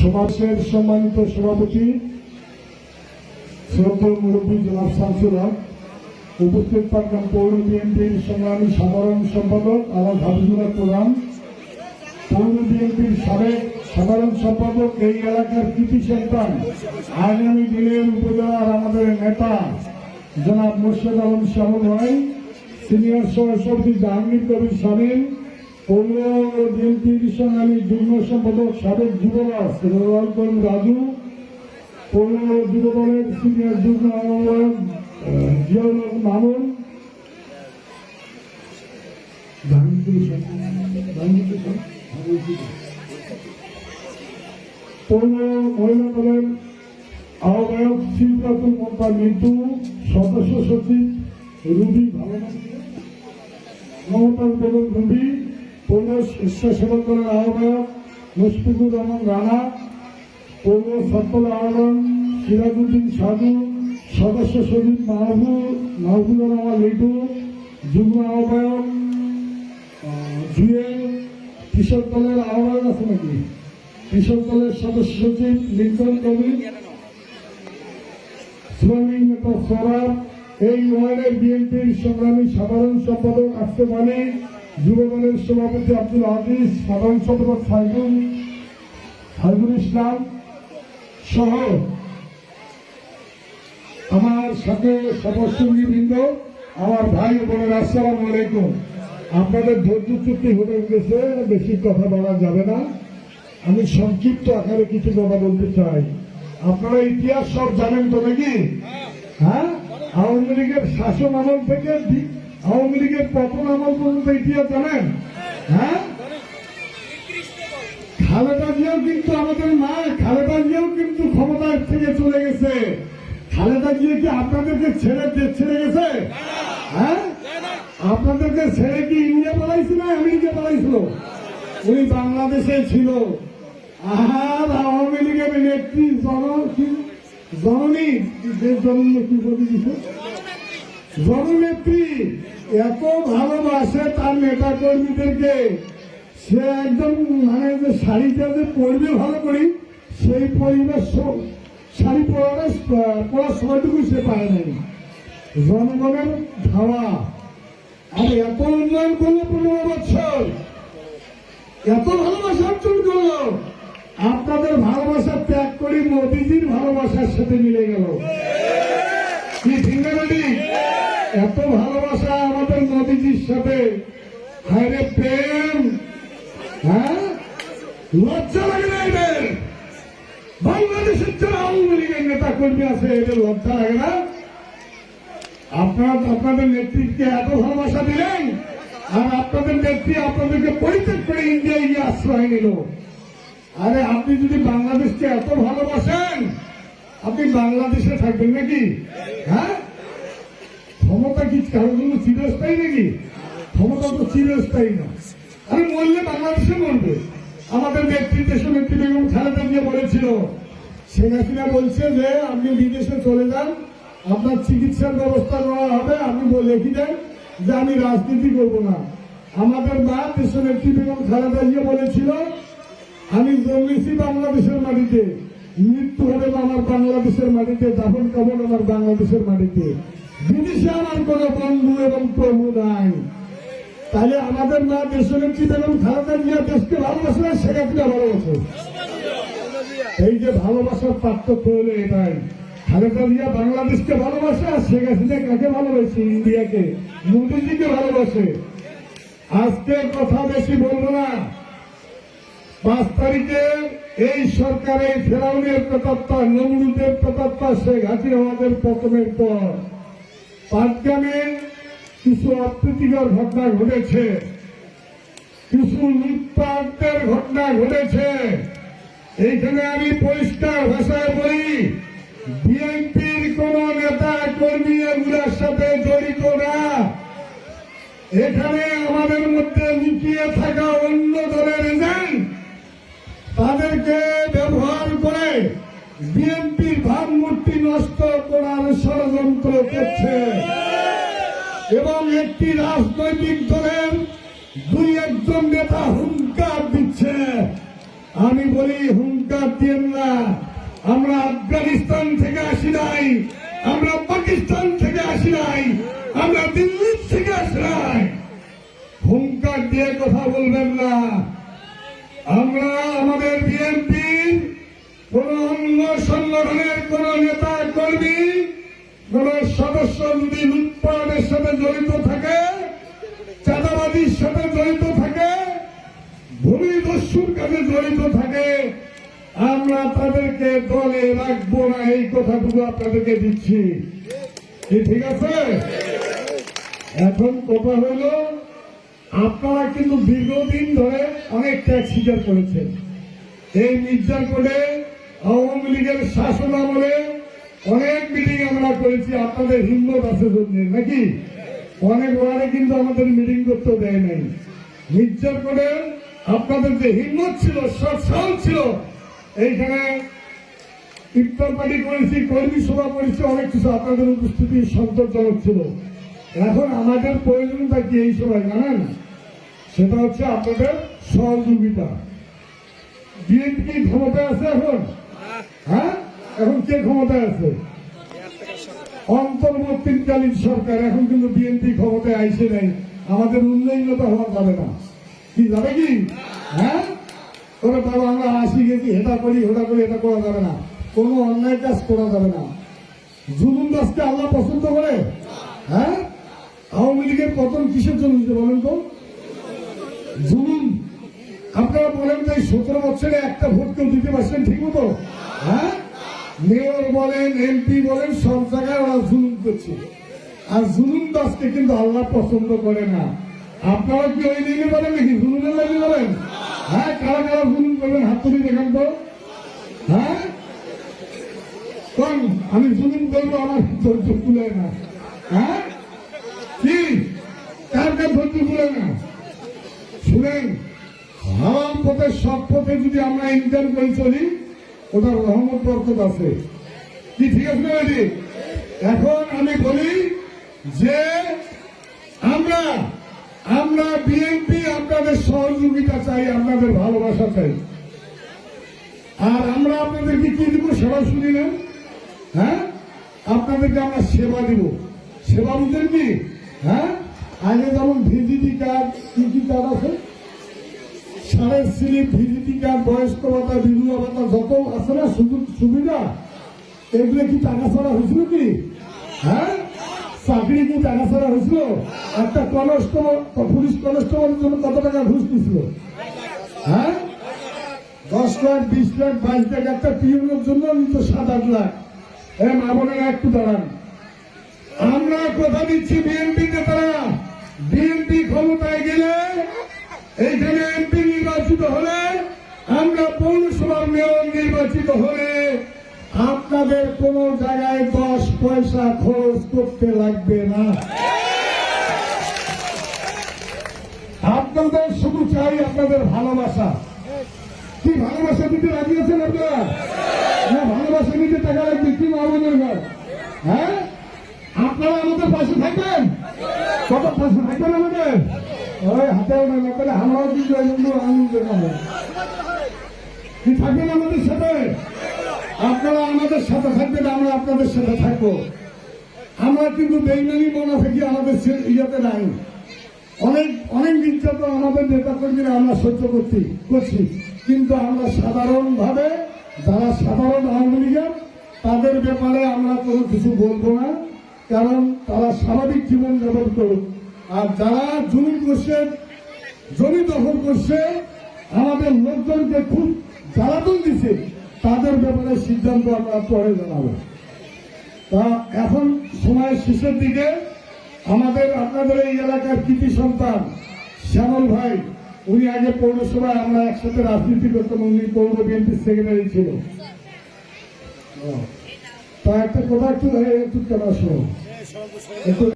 সমাজের সম্মানিত সভাপতি শ্রদ্ধা মুরব্বী জনাব হক উপস্থিত থাকলাম পৌর বিএনপির সংগ্রামী সাধারণ সম্পাদক আমার হাবিবুল্লাহ প্রধান, পৌর বিএনপির সাবেক সাধারণ সম্পাদক এই এলাকার কৃতি সন্তান, আগামী দিনের উপজেলার আমাদের নেতা জনাব মোর্শেদ আলম শাহুল ভাই, সিনিয়র সভাপতি জাহাঙ্গীর কবির শামীম পৌর বিএনপির সংগ্রামী যুগ্ম সম্পাদক সাবেক যুবরাজ করিম রাজু পৌর যুব দলের সিনিয়র যুগ্ম আহ্বায়ক আহ, জিয়াউল মামুন। পৌর মহিলা দলের আহ্বায়ক শিল্পাতুল মমতা মিন্টু সদস্য সচিব রুবি ভালো বেগম রুবি পৌর স্বেচ্ছাসেবক দলের আহ্বায়ক মুশফিকুর রহমান রানা পৌর সত্তর আহ্বান সিরাজুদ্দিন সাধু সদস্য সচিব মাহবুব মাহবুবুর রহমান লিটু যুগ্ম আহ্বায়ক আহ, জুয়েল কৃষক দলের আহ্বায়ক আছে নাকি? কৃষক দলের সদস্য সচিব লিঙ্কন কবির শ্রমিক নেতা সরাব এই ওয়ার্ডের বিএনপির সংগ্রামী সাধারণ সম্পাদক আসতে আলী যুব দলের সভাপতি আব্দুল আজিজ, সাধারণ সম্পাদক সাইদুল সাইদুল ইসলাম সহ আমার সাথে সপসঙ্গীবৃন্দ আমার ভাই বোনের, আসসালামু আলাইকুম। আপনাদের ধৈর্য চুক্তি হয়ে গেছে, বেশি কথা বলা যাবে না। আমি সংক্ষিপ্ত আকারে কিছু কথা বলতে চাই। আপনারা ইতিহাস সব জানেন তো নাকি? হ্যাঁ? আওয়ামী লীগের শাসন আমল থেকে আওয়ামী লীগের পতন আমল পর্যন্ত ইতিহাস জানেন? হ্যাঁ? খালেদা জিয়াও কিন্তু আমাদের মা, খালেদা জিয়াও কিন্তু ক্ষমতার থেকে চলে গেছে। খালেদা জিয়া কি আপনাদেরকে ছেড়ে ছেড়ে গেছে? হ্যাঁ? আপনাদেরকে ছেড়ে কি ইন্ডিয়া পালাইছে না আমেরিকা পালাইছিল? উনি বাংলাদেশে ছিল। আর আওয়ামী লীগের নেত্রী জননী জননী কি বলে দিছে জননেত্রী এত ভালোবাসে তার নেতা কর্মীদেরকে, সে একদম মানে যে শাড়িটা যে পরবে ভালো করি সেই পরিবেশ শাড়ি পরার পড়ার সময়টুকু সে পায় নাই। জনগণের ধাওয়া। আর এত উন্নয়ন করল পনেরো বছর। এত ভালোবাসা অর্জন করল। আপনাদের ভালোবাসা ত্যাগ করে মোদিজির ভালোবাসার সাথে মিলে গেল। কি বেটি? এত ভালোবাসা আমাদের মোদিজির সাথে। হায়রে প্রেম। হ্যাঁ? লজ্জা লাগে না এদের? বাংলাদেশের যারা আওয়ামী লীগের নেতা কর্মী আছে, এদের লজ্জা লাগে না? আপনারা আপনাদের নেতৃত্বকে এত ভালোবাসা দিলেন, আর আপনাদের নেত্রী আপনাদেরকে পরিত্যাগ করে ইন্ডিয়ায় গিয়ে আশ্রয় নিল। আরে আপনি যদি বাংলাদেশকে এত ভালোবাসেন, আপনি বাংলাদেশে থাকবেন নাকি? হ্যাঁ? ক্ষমতা কি কারোর জন্য চিরস্থায়ী নাকি? ক্ষমতা তো চিরস্থায়ী না। আরে মরলে বাংলাদেশে মরবে। আমাদের নেত্রী দেশ বেগম খালেদা জিয়া বলেছিল। শেখ হাসিনা বলছে যে, আপনি বিদেশে চলে যান, আপনার চিকিৎসার ব্যবস্থা নেওয়া হবে। আপনি বলে দেন যে, আমি রাজনীতি করব না। আমাদের মা দেশ নেত্রী বেগম খালেদা জিয়া বলেছিল, আমি জন্মেছি বাংলাদেশের মাটিতে, মৃত্যু হবে আমার বাংলাদেশের মাটিতে, দাফন কাবন আমার বাংলাদেশের মাটিতে। বিদেশে আমার কোন বন্ধু এবং প্রভু নাই। তাহলে আমাদের মা দেশনেত্রী বেগম খালেদা জিয়া দেশকে ভালোবাসে না শেখ ভালোবাসে? এই যে ভালোবাসার পার্থক্য হলো এটাই। বাংলাদেশকে ভালোবাসে আর শেখ হাসিনা কাকে ভালোবাসে? ইন্ডিয়াকে। মোদীজিকে ভালোবাসে। আজকের কথা বেশি বলব না। পাঁচ তারিখে এই সরকারের ফেরাউনের প্রতাপ্তা নমরুদের প্রতাপ্তা শেখ আমাদের পতনের পর। পাটগ্রামে কিছু অপ্রীতিকর ঘটনা ঘটেছে। কিছু লুটপাটের ঘটনা ঘটেছে। এইখানে আমি পরিষ্কার ভাষায় বলি, বিএনপির কোন নেতা কর্মী এগুলোর সাথে জড়িত না। এখানে আমাদের মধ্যে লুকিয়ে থাকা অন্য দলের এজেন্ট তাদেরকে ব্যবহার করে ষড়যন্ত্র করছে। এবং একটি রাজনৈতিক দলের দুই একজন নেতা হুঙ্কার দিচ্ছে। আমি বলি, হুঙ্কার দিয়েন না। আমরা আফগানিস্তান থেকে আসি নাই, আমরা পাকিস্তান থেকে আসি নাই, আমরা দিল্লি থেকে আসি নাই। হুঙ্কার দিয়ে কথা বলবেন না। আমরা আমাদের বিএনপির কোন অন্য সংগঠনের কোন নেতা কর্মী কোন সদস্য যদি লুটপাটের সাথে জড়িত থাকে চাঁদাবাদির সাথে জড়িত থাকে, ভূমি দস্যুর কাজে জড়িত থাকে, আমরা তাদেরকে দলে রাখব না, এই কথাটুকু আপনাদেরকে দিচ্ছি। ঠিক আছে? এখন কথা হইল আপনারা কিন্তু দীর্ঘদিন ধরে অনেক ট্যাক্স স্বীকার করেছেন। এই মির্জারপুরে আওয়ামী লীগের শাসন আমলে অনেক মিটিং আমরা করেছি, আপনাদের হিম্মত আছে জন্য নাকি? অনেক ওয়ারে কিন্তু আমাদের মিটিং করতে দেয় নাই। মির্জারপুরে আপনাদের যে হিম্মত ছিল সৎসাল ছিল, এইখানে ইফতার পার্টি করেছি, কর্মী সভা করেছি, অনেক কিছু আপনাদের উপস্থিতি সন্তোষজনক ছিল। এখন আমাদের প্রয়োজনটা কি এই সময় জানেন? সেটা হচ্ছে আপনাদের সহযোগিতা। বিএনপি ক্ষমতায় আছে এখন? হ্যাঁ? এখন কে ক্ষমতায় আছে? অন্তর্বর্তীকালীন সরকার, এখন কিন্তু বিএনপি ক্ষমতায় আইসে নাই। আমাদের উন্নয়নতা হওয়া যাবে না। কি যাবে কি? হ্যাঁ? তবে বাবা আমরা আসি গেছি, হেটা করি হেটা করি, এটা করা যাবে না। কোনো অন্যায় কাজ করা যাবে না। জুলুম দাসকে আল্লাহ পছন্দ করে? হ্যাঁ? আওয়ামী লীগের পতন কিসের জন্য হয়েছে বলেন তো? জুলুম। আপনারা বলেন যে সতেরো বছরে একটা ভোট কেউ দিতে পারছেন ঠিক মতো হ্যাঁ? মেয়র বলেন, এমপি বলেন, সব জায়গায় ওরা জুলুম করছে। আর জুলুম দাসকে কিন্তু আল্লাহ পছন্দ করে না। আপনারা কি ওই লেগে বলেন নাকি? জুলুমের লেগে বলেন? হ্যাঁ কারা কারা জুলুম করবেন? হাত তুলি দেখান তো। হ্যাঁ? আমি জুলুম করব, আমার ধৈর্য খুলে না। হ্যাঁ? কি? কার কার ধৈর্য খুলে না? শুনেন হারাম পথে সব পথে যদি আমরা ইনকাম করে, চলি ওটার রহমত বরকত আছে। কি ঠিক আছে না? এখন আমি বলি যে আমরা আমরা বিএনপি আপনাদের সহযোগিতা চাই, আপনাদের ভালোবাসা চাই। আর আমরা আপনাদেরকে কি দিব সেবা শুনি না। হ্যাঁ? আপনাদেরকে আমরা সেবা দিব। সেবা বুঝেন কি হ্যাঁ? আগে যেমন ভিজিটি কার্ড, কি কি কার্ড আছে? সারের স্লিপ ভিজিটি কার্ড বয়স্ক ভাতা, বিধবা ভাতা যত আছে না, সুযোগ সুবিধা, এগুলো কি টাকা ছাড়া হয়েছিল কি? হ্যাঁ? চাকরি কি টাকা ছাড়া হয়েছিল? একটা কনস্টেবল, পুলিশ কনস্টেবলের জন্য কত টাকা ঘুষ দিছিল হ্যাঁ? দশ লাখ, বিশ লাখ, বাইশ লাখ, একটা পিউনের জন্য নিত সাত আট লাখ। হ্যাঁ মা একটু দাঁড়ান। আমরা কথা দিচ্ছি বিএনপি হলে আপনাদের কোন জায়গায় দশ পয়সা খরচ করতে লাগবে না। আপনাদের শুধু চাই আপনাদের ভালোবাসা। কি ভালোবাসা দিতে রাজি আছেন আপনারা? ভালোবাসা নিতে টাকা লাগবে কি ঘর? হ্যাঁ? আপনারা আমাদের পাশে থাকবেন? কত পাশে থাকবেন আমাদের? ওই না করে আমরাও কিন্তু আনন্দ কি থাকবেন আমাদের সাথে। আপনারা আমাদের সাথে থাকবেন, আমরা আপনাদের সাথে থাকব। আমরা কিন্তু বেইমানি মনে থাকি আমাদের ইয়েতে নাই। অনেক অনেক নির্যাতন আমাদের নেতা কর্মীরা আমরা সহ্য করছি করছি। কিন্তু আমরা সাধারণভাবে, যারা সাধারণ আওয়ামী লীগের, তাদের ব্যাপারে আমরা কোনো কিছু বলব না। কারণ তারা স্বাভাবিক জীবন যাপন করুক। আর যারা জমি করছে, জমি দখল করছে, আমাদের লোকজনকে খুব জ্বালাতন দিচ্ছে তাদের ব্যাপারে সিদ্ধান্ত আমরা পরে জানাব। তা এখন সময়ের শেষের দিকে আমাদের, আপনাদের এই এলাকার কৃতি সন্তান শ্যামল ভাই, উনি আগে পৌরসভায় আমরা একসাথে রাজনীতি করতাম, উনি পৌর বিএনপির সেক্রেটারি ছিল। তা একটা কথা একটু একটু কেন